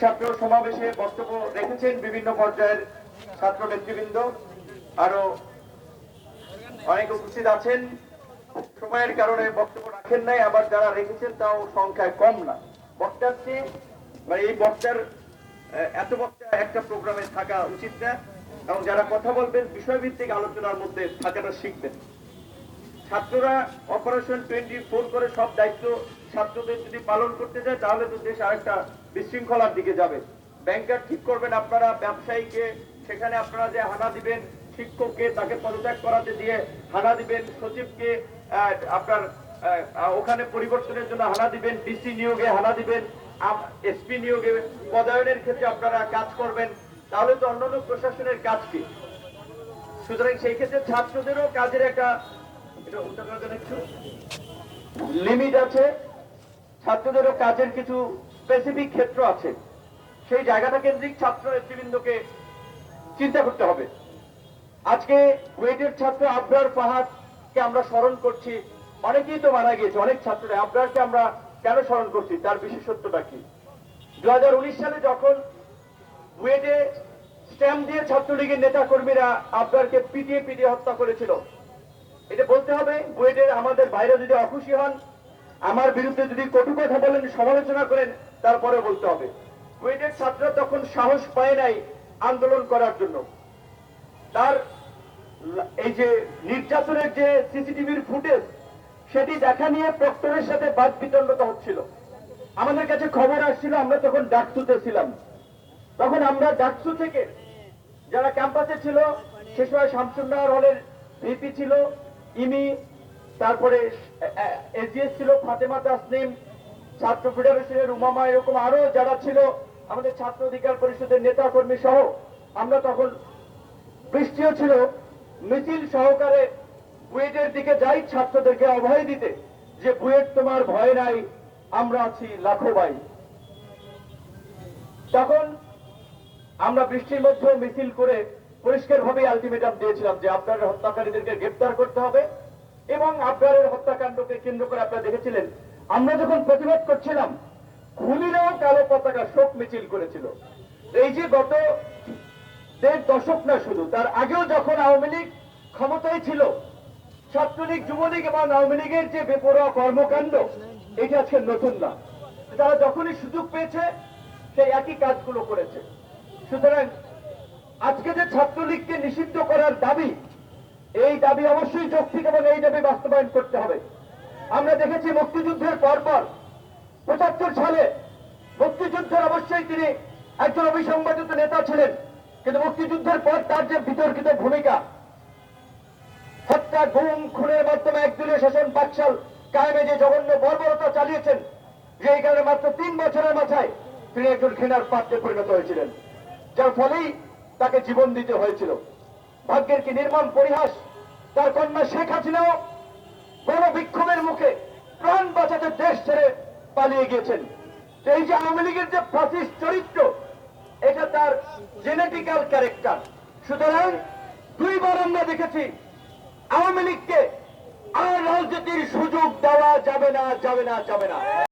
ছাত্র সমাবেশে বক্তব্য রেখেছেন বিভিন্ন পর্যায়ের ছাত্র নেতৃবৃন্দ। আরও অনেক উপস্থিত আছেন। সময়ের কারণে বক্তব্য রাখেন নাই, আবার যারা রেখেছেন তাও সংখ্যায় কম না। বক্তার চেয়ে এই বক্তার এত বক্তা একটা প্রোগ্রামে থাকা উচিত না। এবং যারা কথা বলবেন, বিষয়ভিত্তিক আলোচনার মধ্যে থাকাটা শিখবেন। ছাত্ররা অপারেশন টোয়েন্টি ফোর করে সব দায়িত্ব ছাত্রদের যদি পালন করতে যায়, তাহলে তো দেশ আরেকটা বিশৃঙ্খলার দিকে যাবে। ব্যাংকার ঠিক করবেন আপনারা, ব্যবসায়ীকে, সেখানে আপনারা যে হানা দিবেন, শিক্ষককে তাকে পদত্যাগ করাতে দিয়ে হানা দিবেন, সচিবকে আপনার ওখানে পরিবর্তনের জন্য হানা দিবেন ডিসি নিয়োগে হানা দিবেন এসপি নিয়োগে পদায়নের ক্ষেত্রে আপনারা কাজ করবেন। তাহলে তো অন্যান্য প্রশাসনের কাজ কি? সুতরাং সেই ক্ষেত্রে ছাত্রদেরও কাজের একটা লিমিট আছে, ছাত্রদেরও কাজের কিছু স্পেসিফিক ক্ষেত্র আছে। সেই জায়গাটা কেন্দ্রিক ছাত্র নেতৃবৃন্দকে চিন্তা করতে হবে। আজকে কুয়েটের ছাত্র আবরার ফাহাদকে আমরা স্মরণ করছি। অনেকেই তো মারা গিয়েছে, অনেক ছাত্ররা। আবরারকে আমরা কেন স্মরণ করছি? তার বিশেষত্বটা কি? দু হাজার উনিশ সালে যখন বুয়েটে স্ট্যাম্প দিয়ে ছাত্রলীগের নেতা কর্মীরা আবরারকে পিটিয়ে পিটিয়ে হত্যা করেছিল এটা বলতে হবে বুয়েটের আমাদের বাইরে যদি অখুশি হন, আমার বিরুদ্ধে যদি কটু কথা বলেন, সমালোচনা করেন, তারপরে বলতে হবে। বুয়েটের ছাত্ররা তখন সাহস পায় নাই আন্দোলন করার জন্য। তার এই যে নির্যাতনের যে সিসিটিভির ফুটেজ, সেটি দেখা নিয়ে প্রক্টরের সাথে বাদ বিতণ্ডতা হচ্ছিল। আমাদের কাছে খবর আসছিল, আমরা তখন ডাকসুতে ছিলাম। তখন আমরা ডাকসু থেকে যারা ক্যাম্পাসে ছিল, সে সময় শামসুন্নাহর হলের ভিপি ছিল ইমি তারপরে এসজিএস ছিল ফাতেমা তাসনিম, ছাত্র ফেডারেশনের উমামা এরকম আরও যারা ছিল, আমাদের ছাত্র অধিকার পরিষদের নেতা কর্মী সহ, আমরা তখন বৃষ্টিও ছিল, মিছিল সহকারে বুয়েটের দিকে যাই ছাত্রদেরকে অভয় দিতে, যে বুয়েট তোমার ভয় নাই, আমরা আছি লাখো ভাই। তখন আমরা বৃষ্টির মধ্যে মিছিল করে পরিষ্কার ভাবে আলটিমেটাম দিয়েছিলাম যে আপনার হত্যাকারীদেরকে গ্রেপ্তার করতে হবে এবং আবরারের হত্যাকাণ্ডকে কেন্দ্র করে আপনারা দেখেছিলেন, আমরা যখন প্রতিবাদ করছিলাম, খুনিরাও কালো পতাকা শোক মিছিল করেছিল। এই যে গত দেড় দশক না শুধু, তার আগেও যখন আওয়ামী লীগ ক্ষমতায় ছিল, ছাত্রলীগ, যুবলীগ এবং আওয়ামী লীগের যে বেপরোয়া কর্মকাণ্ড, এটা আজকে নতুন না। তারা যখনই সুযোগ পেয়েছে, সেই একই কাজগুলো করেছে। সুতরাং আজকে যে ছাত্রলীগকে নিষিদ্ধ করার দাবি, এই দাবি অবশ্যই যৌক্তিক এবং এই দাবি বাস্তবায়ন করতে হবে। আমরা দেখেছি মুক্তিযুদ্ধের পরপর পঁচাত্তর সালে মুক্তিযুদ্ধের অবশ্যই তিনি একজন অবিসংবাদিত নেতা ছিলেন, কিন্তু মুক্তিযুদ্ধের পর তার যে বিতর্কিত ভূমিকা, হত্যা, গুম, খুনের মাধ্যমে একদলীয় শাসন বাকশাল কায়েমে যে জঘন্য বর্বরতা চালিয়েছেন যে এই কারণে মাত্র তিন বছরের মাথায় তিনি একজন ঘৃণার পাত্রে পরিণত হয়েছিলেন। যার ফলেই তাকে জীবন দিতে হয়েছিল। ভাগ্যের কি নির্মম পরিহাস? তার কন্যা শেখ হাসিনাও গণ বিক্ষোভের মুখে প্রাণ বাঁচাতে দেশ ছেড়ে পালিয়ে গিয়েছেন। এই যে আওয়ামী লীগের যে ফাসিস্ট চরিত্র, এটা তার জেনেটিক্যাল ক্যারেক্টার সুতরাং দুইবার আমরা দেখেছি আওয়ামী লীগকে আর রাজনীতির সুযোগ দেওয়া যাবে না যাবে না যাবে না।